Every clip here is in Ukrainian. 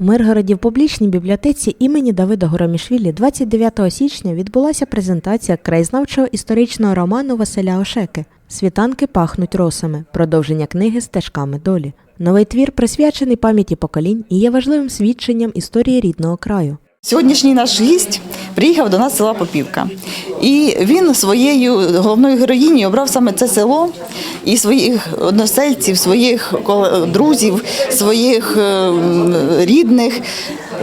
У Миргороді в публічній бібліотеці імені Давида Горомішвілі 29 січня відбулася презентація краєзнавчого історичного роману Василя Ошеки Світанки пахнуть росами. Продовження книги Стежками долі. Новий твір присвячений пам'яті поколінь і є важливим свідченням історії рідного краю. Сьогоднішній наш гість приїхав до нас села Попівка. І він своєю головною героїнею обрав саме це село і своїх односельців, своїх друзів, своїх е, рідних,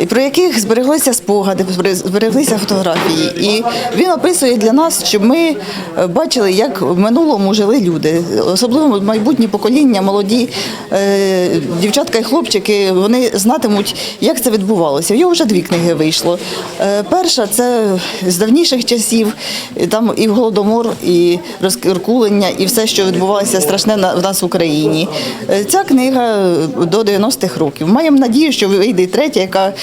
про яких збереглися спогади, збере- збереглися фотографії. І він описує для нас, щоб ми е, бачили, як в минулому жили люди, особливо майбутні покоління, молоді е, дівчатка і хлопчики, вони знатимуть, як це відбувалося. Його вже дві книги вийшло. Е, Перша це з давніших часів, там і голодомор, і розкуркулення, і все, що відбувалося страшне в нас в Україні. Ця книга до 90-х років. Маємо надію, що вийде третя, яка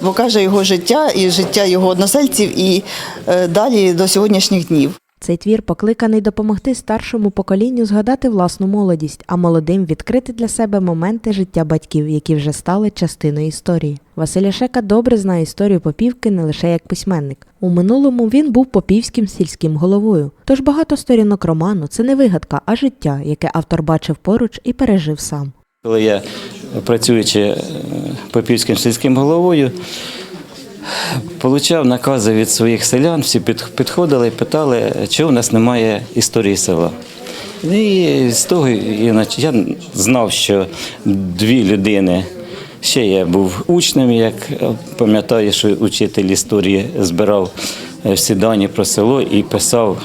покаже його життя і життя його односельців, і е, далі до сьогоднішніх днів. Цей твір покликаний допомогти старшому поколінню згадати власну молодість, а молодим відкрити для себе моменти життя батьків, які вже стали частиною історії. Василь Шека добре знає історію Попівки не лише як письменник. У минулому він був попівським сільським головою. Тож багато сторінок роману це не вигадка, а життя, яке автор бачив поруч і пережив сам. Коли я, працюючи е, попівським сільським головою, отримав накази від своїх селян, всі під- підходили питали, чого в нас немає історії села. І з того я знав, що дві людини. Ще я був учнем, як пам'ятаю, що учитель історії збирав е, всі дані про село і писав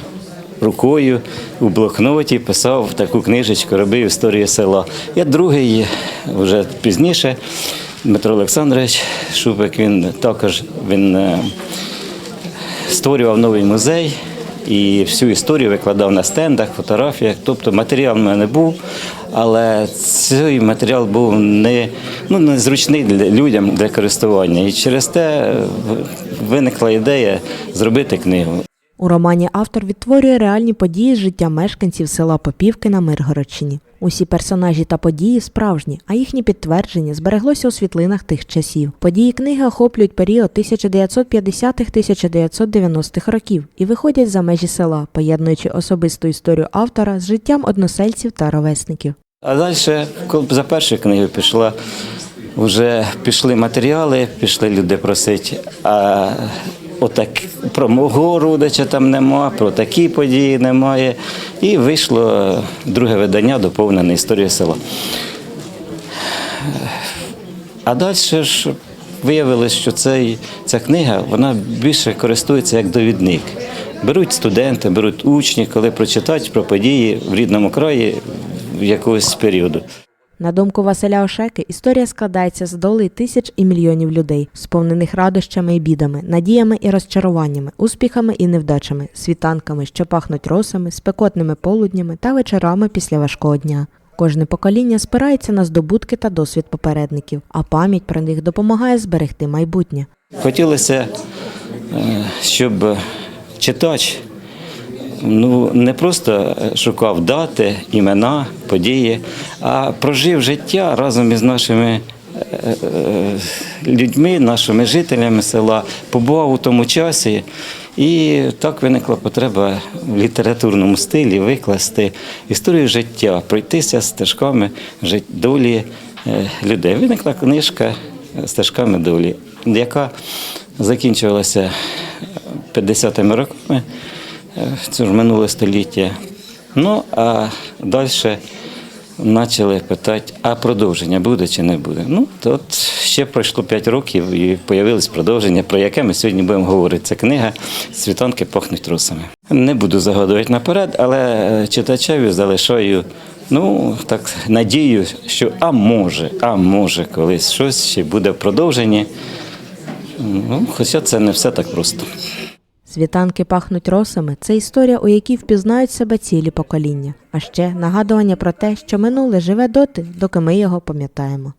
рукою у блокноті, писав таку книжечку, робив історію села. Я другий вже пізніше, Дмитро Олександрович Шупик, він також він е, створював новий музей і всю історію викладав на стендах, фотографіях. Тобто матеріал в мене був, але цей матеріал був не, ну, незручний для людям для користування. І через те е, виникла ідея зробити книгу. У романі автор відтворює реальні події з життя мешканців села Попівки на Миргородщині. Усі персонажі та події справжні, а їхні підтвердження збереглося у світлинах тих часів. Події книги охоплюють період 1950-1990-х років і виходять за межі села, поєднуючи особисту історію автора з життям односельців та ровесників. А далі, коли за першою книгою пішла, вже пішли матеріали, пішли люди просити. А отак про мого родича там нема, про такі події немає. І вийшло друге видання, доповнене історія села. А далі ж виявилось, що цей, ця книга вона більше користується як довідник. Беруть студенти, беруть учні, коли прочитають про події в рідному краї якогось періоду. На думку Василя Ошеки, історія складається з долей тисяч і мільйонів людей, сповнених радощами і бідами, надіями і розчаруваннями, успіхами і невдачами, світанками, що пахнуть росами, спекотними полуднями та вечорами після важкого дня. Кожне покоління спирається на здобутки та досвід попередників, а пам'ять про них допомагає зберегти майбутнє. Хотілося, е, щоб читач ну, не просто шукав дати, імена, події, а прожив життя разом із нашими е, е, людьми, нашими жителями села, побував у тому часі. І так виникла потреба в літературному стилі викласти історію життя, пройтися стежками долі е, людей. Виникла книжка стежками долі, яка закінчувалася 50-ми роками е, це ж минуле століття. Ну а далі почали питати, а продовження буде чи не буде. Ну, то от ще пройшло 5 років і з'явилось продовження, про яке ми сьогодні будемо говорити. Це книга Світанки пахнуть росами. Не буду загадувати наперед, але е, читачеві залишаю. Ну, так надію, що а може, а може, колись щось ще буде в продовженні. Ну, хоча це не все так просто. Світанки пахнуть росами це історія, у якій впізнають себе цілі покоління, а ще нагадування про те, що минуле живе доти, доки ми його пам'ятаємо.